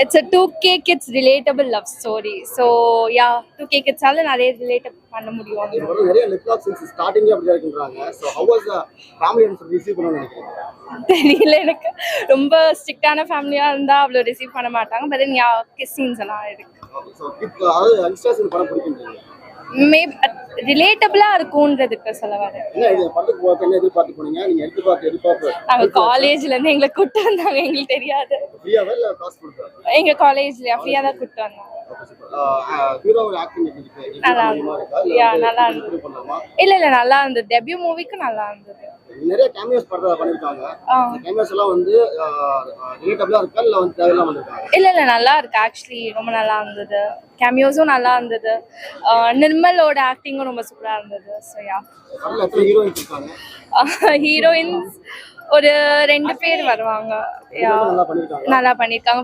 It's a two K kids relatable love story so yeah two K கிட்ஸால நிறைய relate பண்ண முடியும். தெரியல எனக்கு. ரொம்ப ஸ்ட்ரிக்டான ஃபேமிலியாக இருந்தால் அவ்வளோ ரிசீவ் பண்ண மாட்டாங்க. But then yeah kiss scenes எல்லாம் இருக்கு. ஸோ ரிலேட்டபிளாக இருக்கும்ன்றதுக்கு சொல்ல வரேன். நாங்கள் காலேஜ்லேருந்து எங்களை கூப்பிட்டு வந்தாங்க எங்களுக்கு தெரியாது. ஃப்ரீயாவே இல்லை காசு கொடுத்தா எங்கள் காலேஜ்ல ஃப்ரீயாக தான் வந்தாங்க. எப்படி இருக்கு? நல்லா? இல்லை இல்லை நல்லா இருந்தது. டெபியூ மூவிக்கு நல்லா இருந்தது. நிறைய கேமியோஸ் படத்தை பண்ணிருக்காங்க. கேமியோஸ் எல்லாம் வந்து ரிலேட்டபிளா இருக்கா? இல்ல வந்து தேவையில்லாம வந்திருக்காங்க? இல்லை இல்லை நல்லா இருக்கு. ஆக்சுவலி ரொம்ப நல்லா இருந்தது. கேமியோஸும் நல்லா இருந்தது. நிர்மலோட ஆக்டிங்கும் ரொம்ப சூப்பராக இருந்தது. ஸோ யா ஹீரோயின்ஸ் இருக்காங்க? ஹீரோயின்ஸ் ஒரு ரெண்டு பேர் வருவாங்க. நல்லா பண்ணிருக்காங்க.